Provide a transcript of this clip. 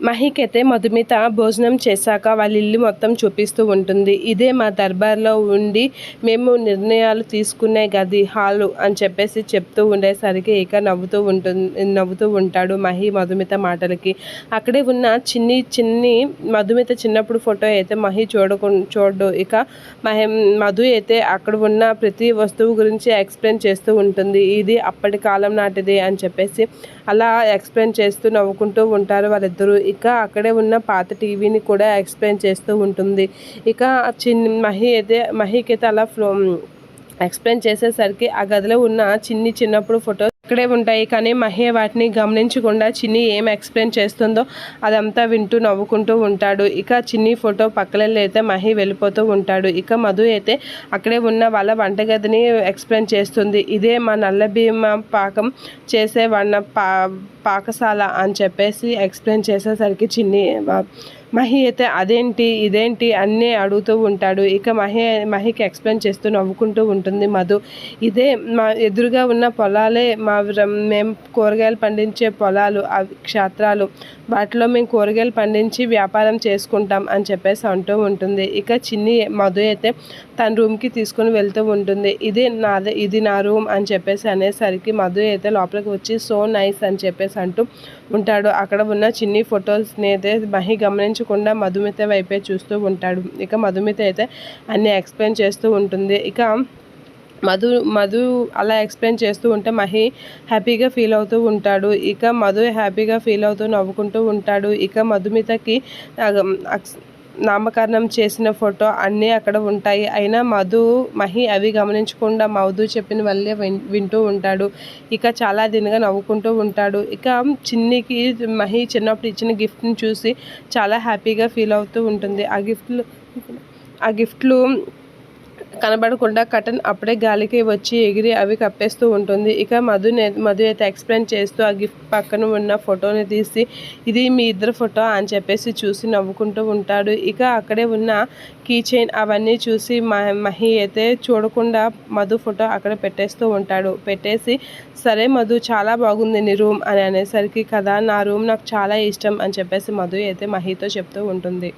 మహికైతే అయితే మధుమిత భోజనం చేశాక వాళ్ళ ఇల్లు మొత్తం చూపిస్తూ ఉంటుంది. ఇదే మా దర్బార్లో ఉండి మేము నిర్ణయాలు తీసుకునే గది హాలు అని చెప్పేసి చెప్తూ ఉండేసరికి ఇక నవ్వుతూ ఉంటుంది నవ్వుతూ ఉంటాడు మహి మధుమిత మాటలకి. అక్కడే ఉన్న చిన్ని చిన్ని మధుమిత చిన్నప్పుడు ఫోటో అయితే మహి చూడకు చూడు. ఇక మహి మధు అయితే అక్కడ ఉన్న ప్రతి వస్తువు గురించి ఎక్స్ప్లెయిన్ చేస్తూ ఉంటుంది. ఇది అప్పటి కాలం నాటిది అని చెప్పేసి అలా ఎక్స్ప్లెయిన్ చేస్తూ నవ్వుకుంటూ ఉంటారు వాళ్ళిద్దరూ. ఇక అక్కడే ఉన్న పాత టీవీని కూడా ఎక్స్ప్లెయిన్ చేస్తూ ఉంటుంది. ఇక చిన్న మహి అయితే మహికి అయితే అలా ఫ్లో ఎక్స్ప్లెయిన్ చేసేసరికి ఆ గదిలో ఉన్న చిన్ని చిన్నప్పుడు ఫోటో ఇక్కడే ఉంటాయి. కానీ మహే వాటిని గమనించకుండా చిన్ని ఏం ఎక్స్ప్లెయిన్ చేస్తుందో అదంతా వింటూ నవ్వుకుంటూ ఉంటాడు. ఇక చిన్ని ఫోటో పక్కలలో మహి వెళ్ళిపోతూ ఉంటాడు. ఇక మధు అయితే అక్కడే ఉన్న వాళ్ళ వంటగదిని ఎక్స్ప్లెయిన్ చేస్తుంది. ఇదే మా నల్ల భీమ పాకం చేసే వన్న పా పాకశాల అని చెప్పేసి ఎక్స్ప్లెయిన్ చేసేసరికి చిన్ని మహి అయితే అదేంటి ఇదేంటి అన్నీ అడుగుతూ ఉంటాడు. ఇక మహి మహికి ఎక్స్ప్లెయిన్ చేస్తూ నవ్వుకుంటూ ఉంటుంది మధు. ఇదే మా ఎదురుగా ఉన్న పొలాలే మా మేము కూరగాయలు పండించే పొలాలు అవి క్షేత్రాలు. వాటిలో మేము కూరగాయలు పండించి వ్యాపారం చేసుకుంటాం అని చెప్పేసి అంటూ ఉంటుంది. ఇక చిన్ని మధు అయితే తన రూమ్కి తీసుకుని వెళ్తూ ఉంటుంది. ఇది నాదే ఇది నా రూమ్ అని చెప్పేసి అనేసరికి మధు అయితే లోపలికి వచ్చి సో నైస్ అని చెప్పేసి అంటూ ఉంటాడు. అక్కడ ఉన్న చిన్ని ఫొటోస్ని అయితే మహి గమనించకుండా మధుమిత వైపే చూస్తూ ఉంటాడు. ఇక మధుమిత అయితే అన్నీ ఎక్స్ప్లెయిన్ చేస్తూ ఉంటుంది. ఇక మధు మధు అలా ఎక్స్ప్లెయిన్ చేస్తూ ఉంటే మహి హ్యాపీగా ఫీల్ అవుతూ ఉంటాడు. ఇక మధు హ్యాపీగా ఫీల్ అవుతూ నవ్వుకుంటూ ఉంటాడు. ఇక మధుమితకి నామకరణం చేసిన ఫోటో అన్నీ అక్కడ ఉంటాయి. అయినా మధు మహి అవి గమనించకుండా మధు చెప్పిన వల్లే వింటూ ఉంటాడు. ఇక చాలా దినగా నవ్వుకుంటూ ఉంటాడు. ఇక చిన్నికి మహి చిన్నప్పుడు ఇచ్చిన గిఫ్ట్ని చూసి చాలా హ్యాపీగా ఫీల్ అవుతూ ఉంటుంది. ఆ గిఫ్ట్లు ఆ గిఫ్ట్లు కనబడకుండా కటన్ అప్పుడే గాలికి వచ్చి ఎగిరి అవి కప్పేస్తూ ఉంటుంది. ఇక మధు మధు అయితే ఎక్స్ప్లెయిన్ చేస్తూ ఆ గిఫ్ట్ పక్కన ఉన్న ఫోటోని తీసి ఇది మీ ఇద్దరు ఫోటో అని చెప్పేసి చూసి నవ్వుకుంటూ ఉంటాడు. ఇక అక్కడే ఉన్న కీ చైన్ అవన్నీ చూసి మహి అయితే చూడకుండా మధు ఫోటో అక్కడ పెట్టేస్తూ ఉంటాడు. పెట్టేసి సరే మధు చాలా బాగుంది నీ రూమ్ అని అనేసరికి కదా నా రూమ్ నాకు చాలా ఇష్టం అని చెప్పేసి మధు అయితే మహితో చెప్తూ ఉంటుంది.